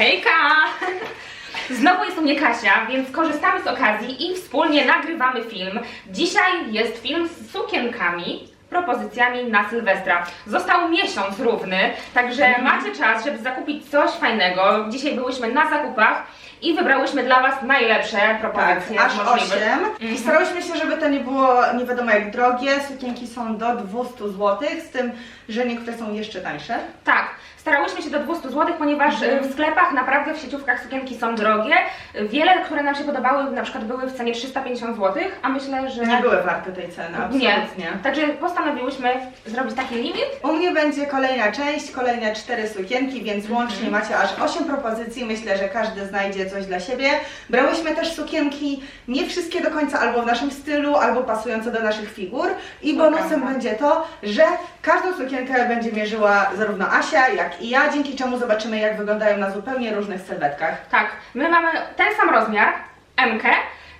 Hejka! Znowu jest u mnie Kasia, więc korzystamy z okazji i wspólnie nagrywamy film. Dzisiaj jest film z sukienkami, propozycjami na Sylwestra. Został miesiąc równy, także macie czas, żeby zakupić coś fajnego. Dzisiaj byłyśmy na zakupach i wybrałyśmy dla Was najlepsze Tak, propozycje aż z możliwych. 8. I starałyśmy się, żeby to nie było nie wiadomo jak drogie. Sukienki są do 200 zł, z tym, że niektóre są jeszcze tańsze. Tak, starałyśmy się do 200 zł, ponieważ Mhm. y, w sklepach naprawdę w sieciówkach sukienki są drogie. Wiele, które nam się podobały, na przykład były w cenie 350 zł, a myślę, że Nie były warte tej ceny, nie. absolutnie. Także postanowiłyśmy zrobić taki limit. U mnie będzie kolejna część, kolejne cztery sukienki, więc Mhm. łącznie macie aż 8 propozycji. Myślę, że każdy znajdzie coś dla siebie. Brałyśmy też sukienki, nie wszystkie do końca albo w naszym stylu, albo pasujące do naszych figur. I bonusem będzie to, że każdą sukienkę będzie mierzyła zarówno Asia, jak i ja, dzięki czemu zobaczymy, jak wyglądają na zupełnie różnych sylwetkach. Tak, my mamy ten sam rozmiar, M,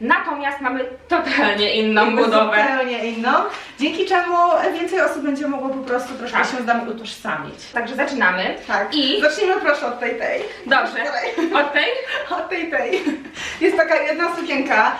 natomiast mamy totalnie inną budowę. Zupełnie inną, dzięki czemu więcej osób będzie mogło po prostu troszkę Tak. się z nami utożsamić. Także zaczynamy. Tak. I Zacznijmy proszę od tej tej. dobrze, od tej Od tej tej. Jest taka jedna sukienka,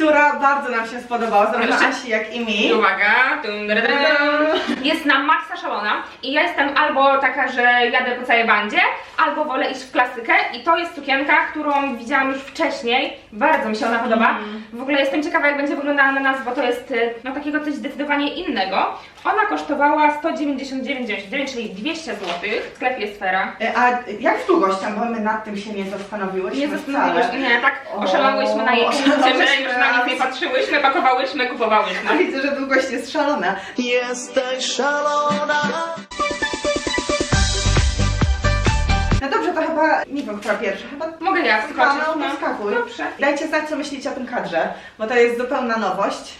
która bardzo nam się spodobała, zarówno Proszę. Asi, jak i mi. I uwaga, dum, dum, dum. jest na maksa szalona i ja jestem albo taka, że jadę po całej bandzie, albo wolę iść w klasykę i to jest sukienka, którą widziałam już wcześniej, bardzo mi się ona podoba. W ogóle jestem ciekawa jak będzie wyglądała na nas, bo to jest y, no takiego coś zdecydowanie innego. Ona kosztowała 199,99, czyli 200 zł w sklepie Sfera. E, A jak z długością, bo my nad tym się nie zastanowiłyśmy Nie zastanowiłyśmy, nie, tak oszalałyśmy na jej punkcie, że oszalałyśmy, już na nic nie patrzyłyśmy, pakowałyśmy, kupowałyśmy. A widzę, że długość jest szalona. Jesteś szalona. No dobrze, to chyba, nie wiem, która pierwsza, chyba Mogę ja wskoczyć? Paweł, podskakuj. Dobrze. Dajcie znać, co myślicie o tym kadrze, bo to jest zupełna nowość.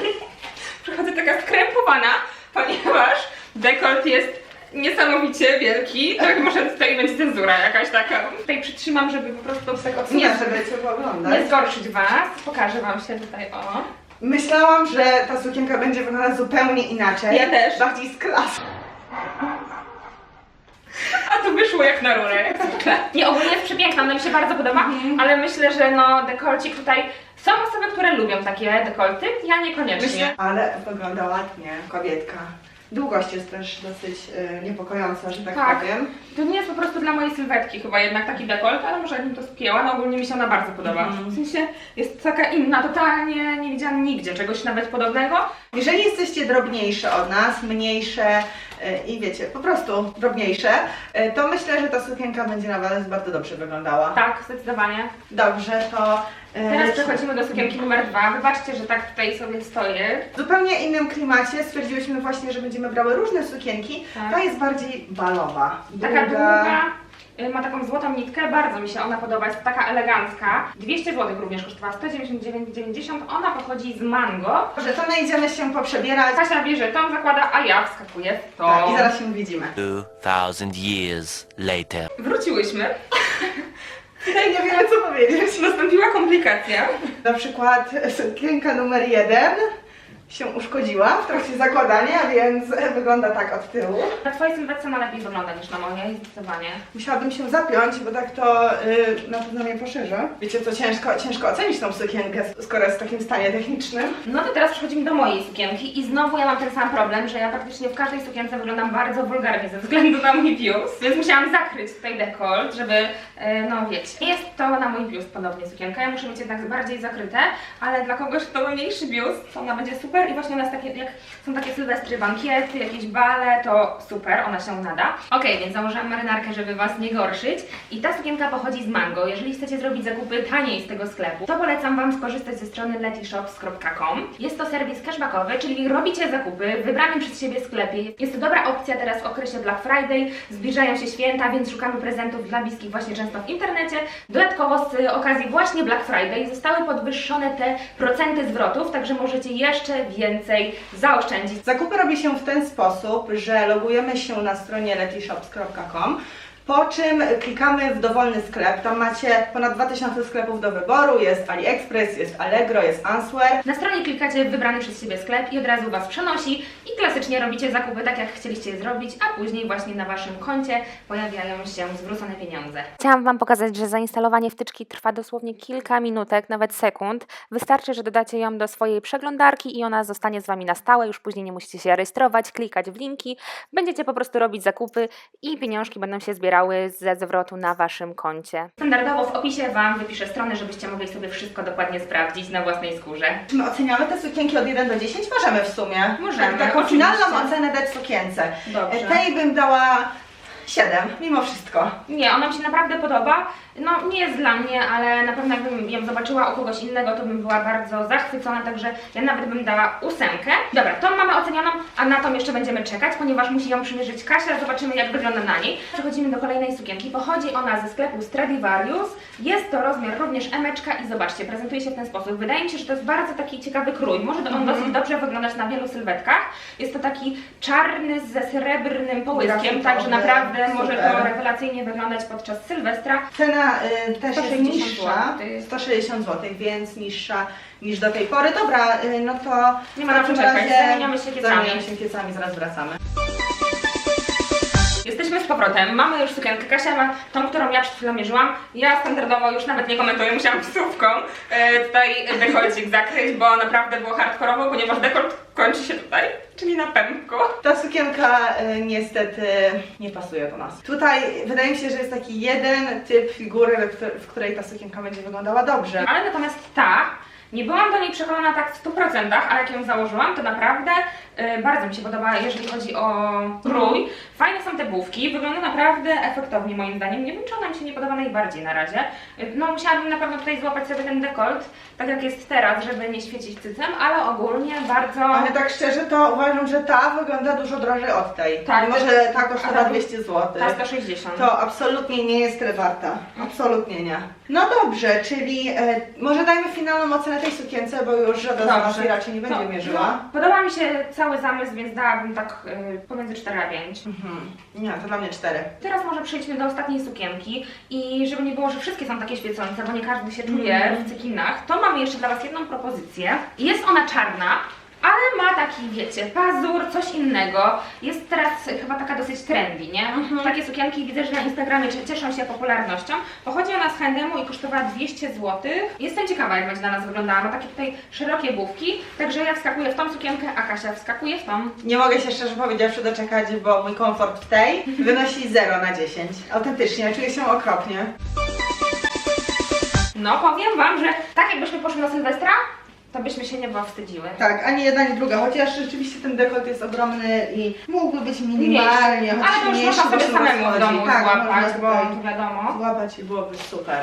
Przychodzę taka skrępowana, ponieważ dekolt jest niesamowicie wielki. Tak, może tutaj będzie cenzura jakaś taka. Tutaj przytrzymam, żeby po prostu tak Nie, odsunąć, żeby cię nie oglądać. zgorszyć Was. Pokażę Wam się tutaj, o. Myślałam, że ta sukienka będzie wyglądać zupełnie inaczej. Ja też. Bardziej z klasy. A to wyszło jak na rurę, jak zwykle. Nie, ogólnie jest przepiękna, ona mi się bardzo podoba, ale myślę, że no dekolcik tutaj... Są osoby, które lubią takie dekolty, ja niekoniecznie. Myślę, ale wygląda ładnie, kobietka. Długość jest też dosyć y, niepokojąca, że tak, Tak. powiem. To nie jest po prostu dla mojej sylwetki chyba jednak taki dekolt, ale może jakbym to spięła, no ogólnie mi się ona bardzo podoba. Mhm. W sensie jest taka inna, totalnie nie widziałam nigdzie czegoś nawet podobnego. Jeżeli jesteście drobniejsze od nas, mniejsze y, i wiecie, po prostu drobniejsze, y, to myślę, że ta sukienka będzie na Was bardzo dobrze wyglądała. Tak, zdecydowanie. Dobrze, to y, Teraz przechodzimy do sukienki numer dwa. Wybaczcie, że tak tutaj sobie stoję. w zupełnie innym klimacie stwierdziłyśmy właśnie, że będziemy brały różne sukienki. Tak. Ta jest bardziej balowa. Taka długa, y, ma taką złotą nitkę, bardzo mi się ona podoba, jest taka elegancka. 200 zł również kosztowała, 199,90. Ona pochodzi z mango. Dobrze, to my idziemy się poprzebierać Kasia bierze tą, zakłada, a ja wskakuję w to. tak, i zaraz się widzimy. 2000 years later. Wróciłyśmy. Tutaj nie wiele co powiedzieć. Nastąpiła komplikacja. Na przykład sukienka numer jeden się uszkodziła w trakcie zakładania, więc wygląda tak od tyłu. Na twojej sylwetce ona lepiej wygląda niż na mojej, zdecydowanie. Musiałabym się zapiąć, bo tak to y, na pewno mnie poszerza. Wiecie co, ciężko, ciężko ocenić tą sukienkę, skoro jest w takim stanie technicznym. No to teraz przechodzimy do mojej sukienki i znowu ja mam ten sam problem, że ja praktycznie w każdej sukience wyglądam bardzo wulgarnie ze względu na mój biust, więc musiałam zakryć tutaj dekolt, żeby, e, no wiecie, nie jest to na mój biust podobnie sukienka, ja muszę mieć jednak bardziej zakryte, ale dla kogoś, kto ma mniejszy biust, to ona będzie super i właśnie ona jest takie, jak są takie sylwestry, bankiety, jakieś bale, to super, ona się nada. Okej, więc założyłam marynarkę, żeby Was nie gorszyć i ta sukienka pochodzi z Mango. Jeżeli chcecie zrobić zakupy taniej z tego sklepu, to polecam Wam skorzystać ze strony letyshops.com. Jest to serwis cashbackowy, czyli robicie zakupy w wybranym przez siebie sklepie. Jest to dobra opcja teraz w okresie Black Friday, zbliżają się święta, więc szukamy prezentów dla bliskich właśnie często w internecie. Dodatkowo z okazji właśnie Black Friday zostały podwyższone te procenty zwrotów, także możecie jeszcze więcej zaoszczędzić. Zakupy robi się w ten sposób, że logujemy się na stronie letyshops.com Po czym klikamy w dowolny sklep. Tam macie ponad 2000 sklepów do wyboru. Jest AliExpress, jest Allegro, jest Answer. Na stronie klikacie w wybrany przez siebie sklep i od razu Was przenosi i klasycznie robicie zakupy tak, jak chcieliście je zrobić, a później właśnie na Waszym koncie pojawiają się zwrócone pieniądze. Chciałam Wam pokazać, że zainstalowanie wtyczki trwa dosłownie kilka minutek, nawet sekund. Wystarczy, że dodacie ją do swojej przeglądarki i ona zostanie z Wami na stałe. Już później nie musicie się rejestrować, klikać w linki. Będziecie po prostu robić zakupy i pieniążki będą się ze zwrotu na Waszym koncie. Standardowo w opisie Wam wypiszę stronę, żebyście mogli sobie wszystko dokładnie sprawdzić na własnej skórze. Czy my oceniamy te sukienki od 1 do 10? Możemy w sumie. Możemy, Tak, taką oczywiście. finalną ocenę dać sukience. Dobrze. Tej bym dała 7, mimo wszystko. Nie, ona mi się naprawdę podoba. No, nie jest dla mnie, ale na pewno jakbym ją zobaczyła u kogoś innego, to bym była bardzo zachwycona, także ja nawet bym dała ósemkę. Dobra, tą mamy ocenioną, a na tą jeszcze będziemy czekać, ponieważ musi ją przymierzyć Kasia, zobaczymy jak wygląda na niej. Przechodzimy do kolejnej sukienki. Pochodzi ona ze sklepu Stradivarius. Jest to rozmiar również emeczka i zobaczcie, prezentuje się w ten sposób. Wydaje mi się, że to jest bardzo taki ciekawy krój. Może to on dosyć dobrze wyglądać na wielu sylwetkach. Jest to taki czarny ze srebrnym połyskiem, także naprawdę może to rewelacyjnie wyglądać podczas Sylwestra. Cena y, też jest 160 niższa, złotych. 160 zł, więc niższa niż do tej pory. Dobra, y, no to Nie ma w na takim czym czekać, razie zamieniamy się kiecami. Zamieniamy się kiecami, zaraz wracamy. Jesteśmy z powrotem, mamy już sukienkę. Kasia ma tą, którą ja przed chwilą mierzyłam. Ja standardowo już nawet nie komentuję, musiałam psówką e, tutaj dekolcik zakryć, bo naprawdę było hardkorowo, ponieważ dekolt kończy się tutaj, czyli na pępku. Ta sukienka y, niestety nie pasuje do nas. Tutaj wydaje mi się, że jest taki jeden typ figury, w której- w której ta sukienka będzie wyglądała dobrze. Ale natomiast ta, nie byłam do niej przekonana tak w 100%, ale jak ją założyłam, to naprawdę e, bardzo mi się podoba, jeżeli chodzi o krój. Fajne są te bufki, wygląda naprawdę efektownie moim zdaniem. Nie wiem, czy ona mi się nie podoba najbardziej na razie. No musiałabym na pewno tutaj złapać sobie ten dekolt, tak jak jest teraz, żeby nie świecić cycem, ale ogólnie bardzo... Ale tak szczerze to uważam, że ta wygląda dużo drożej od tej. Tak, Mimo, to- że ta kosztowała ale- 200 zł. Ta 160. To absolutnie nie jest warta. Absolutnie nie. No dobrze, czyli e, może dajmy finalną ocenę tej sukience, bo już żadna z nas Dobrze. raczej nie będzie To- mierzyła. No, podoba mi się cały zamysł, więc dałabym tak y, pomiędzy 4 a 5. Mhm. Nie, to dla mnie cztery. Teraz może przejdźmy do ostatniej sukienki i żeby nie było, że wszystkie są takie świecące, bo nie każdy się czuje Mhm. w cekinach, to mamy jeszcze dla Was jedną propozycję. Jest ona czarna, ale ma taki, wiecie, pazur, coś innego. Jest teraz chyba taka dosyć trendy, nie? Mhm. Takie sukienki widzę, że na Instagramie cie- cieszą się popularnością. Pochodzi ona z H&M i kosztowała 200 zł. Jestem ciekawa, jak będzie dla nas wyglądała. Ma takie tutaj szerokie główki, także ja wskakuję w tą sukienkę, a Kasia wskakuje w tą. Nie mogę się szczerze powiedziawszy doczekać, bo mój komfort w tej wynosi 0 na 10. Autentycznie, czuję się okropnie. No, powiem Wam, że tak jakbyśmy poszli na Sylwestra, to byśmy się nie wstydziły. Tak, ani jedna, ani druga, chociaż rzeczywiście ten dekolt jest ogromny i mógłby być minimalnie, Ale to już mniejszy, można sobie samemu w domu tak, złapać, można bo tutaj to wiadomo. złapać i byłoby super.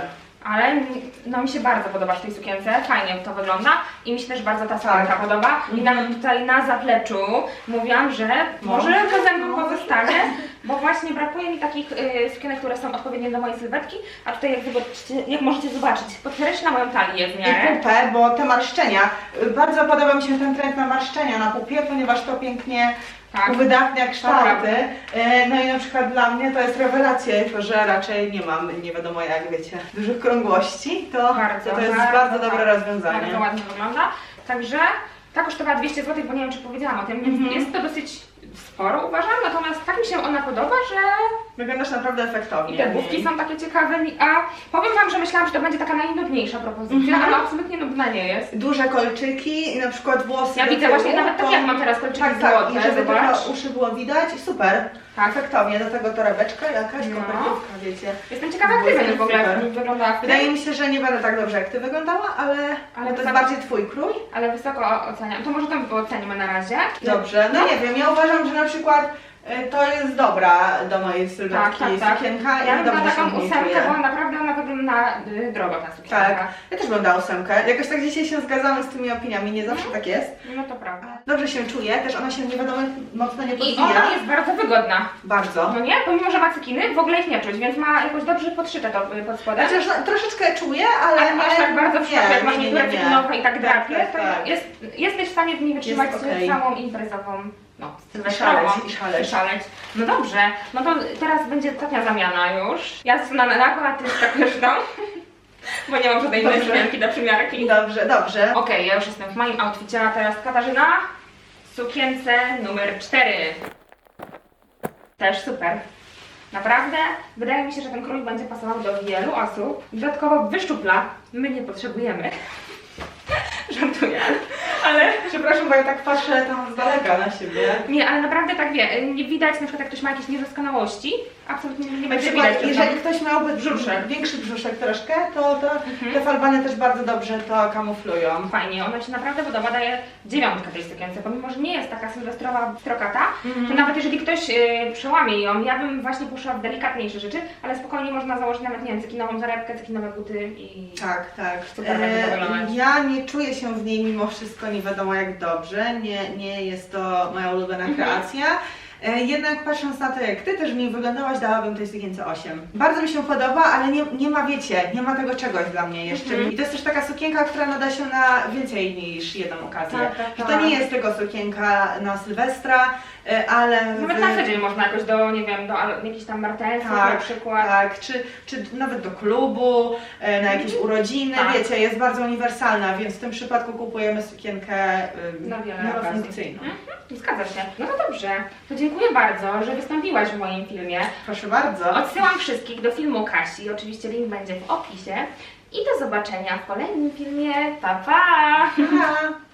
Ale mi- no, mi się bardzo podoba w tej sukience, fajnie to wygląda i mi się też bardzo ta Tak. sukienka podoba. I Mhm. nawet tutaj na zapleczu mówiłam, że może Może. to ze mną pozostanie, bo właśnie brakuje mi takich y, sukienek, które są odpowiednie do mojej sylwetki, a tutaj jak, zobaczycie, jak możecie zobaczyć, podkreśla moją talię w I miarę. pupę, bo te marszczenia, y, bardzo podoba mi się ten trend na marszczenia na pupie, ponieważ to pięknie Tak. uwydatnia kształty. prawda. Y, No i na przykład dla mnie to jest rewelacja, jako że raczej nie mam, nie wiadomo jak wiecie, dużych krągłości, to, Bardzo, to, jest bardzo, bardzo, dobre tak. rozwiązanie. Bardzo ładnie wygląda. Także ta kosztowała 200 zł, bo nie wiem czy powiedziałam o tym, więc Mhm. jest to dosyć sporo uważam, natomiast tak mi się ona podoba, że Wyglądasz naprawdę efektownie. i te główki są takie ciekawe, a powiem Wam, że myślałam, że to będzie taka najnudniejsza propozycja, Mhm. ale absolutnie nudna nie jest. Duże kolczyki i na przykład włosy Ja do widzę tyłu, właśnie nawet tak to- jak mam teraz kolczyki tak, tak, złote, i żeby zobacz. tylko uszy było widać super. Tak. Efektownie, do tego torebeczka jakaś, No. kopertówka, wiecie. Jestem ciekawa, jak Ty będziesz w ogóle wyglądała w tym, Wydaje mi się, że nie będę tak dobrze jak Ty wyglądała, ale, ale to tak- jest bardziej Twój krój. ale wysoko oceniam. To może to ocenimy na razie. Dobrze, no nie wiem, ja uważam, że na przykład y, to jest dobra do mojej Tak, sylwetki tak, tak. sukienka Ja i dobrze taką ósemkę, bo naprawdę wygląda y, ta sukienka. Tak, ja też bym dała ósemkę. Jakoś tak dzisiaj się zgadzamy z tymi opiniami, nie zawsze Mhm. tak jest. No to prawda. Dobrze się czuję, też ona się nie wiadomo jak mocno nie I ona jest bardzo wygodna. Bardzo. No nie? Pomimo, że ma cekiny, w ogóle ich nie czuć, więc ma jakoś dobrze podszyte to y, pod spodem. Chociaż no, troszeczkę czuję, ale, Ale masz tak bardzo w środku, jak masz niektóre cekinowe i tak Tak, drapie, tak, to tak. jest, jesteś w stanie w niej wytrzymać Jest okej. całą imprezową no, sylwestrową. szaleć, i szaleć. szaleć. No dobrze, no to teraz będzie ostatnia zamiana już. Ja na nago, a ty skakujesz w dom. Bo nie mam żadnej innej sukienki do przymiarki. Dobrze, dobrze. Okej, ja już jestem w moim outficie, a teraz Katarzyna w sukience numer 4. Też super. Naprawdę, wydaje mi się, że ten krój będzie pasował do wielu osób. Dodatkowo wyszczupla. My nie potrzebujemy. Żartuję. Ale Przepraszam, bo ja tak patrzę tam z daleka na siebie. nie, ale naprawdę tak wie, nie widać na przykład jak ktoś ma jakieś niedoskonałości, absolutnie nie będzie widać. jeżeli ktoś miałby Brzuszek. większy brzuszek troszkę, to, to te falbany też bardzo dobrze to kamuflują. Fajnie, ona się naprawdę podoba, daje dziewiątkę tej sukience, pomimo, że nie jest taka sylwestrowa strokata, Mhm. to nawet jeżeli ktoś y, przełamie ją, ja bym właśnie poszła w delikatniejsze rzeczy, ale spokojnie można założyć nawet, nie wiem, cekinową torebkę, cekinowe buty i... Tak, tak. Super wyglądać. ja nie czuję się w niej mimo wszystko nie wiadomo jak dobrze. Nie, nie jest to moja ulubiona Mhm. kreacja. E, Jednak patrząc na to, jak Ty też w niej wyglądałaś, dałabym tej sukience 8. Bardzo mi się podoba, ale nie, nie ma, wiecie, nie ma tego czegoś dla mnie jeszcze. Mhm. I to jest też taka sukienka, która nada się na więcej niż jedną okazję. Tak, tak, Że tak. to nie jest tylko sukienka na Sylwestra, e, ale... Nawet w- na co dzień można jakoś do, nie wiem, do jakichś tam martensów Tak, na przykład. Tak, czy, czy nawet do klubu, e, na jakieś urodziny, Tak. wiecie, jest bardzo uniwersalna, więc w tym przypadku kupujemy sukienkę Na wiele okazji. monofunkcyjną. Mhm, zgadza się. No to dobrze, to dziękuję bardzo, że wystąpiłaś w moim filmie. Proszę bardzo. Odsyłam wszystkich do filmu Kasi, oczywiście link będzie w opisie. I do zobaczenia w kolejnym filmie. Pa, pa! Pa!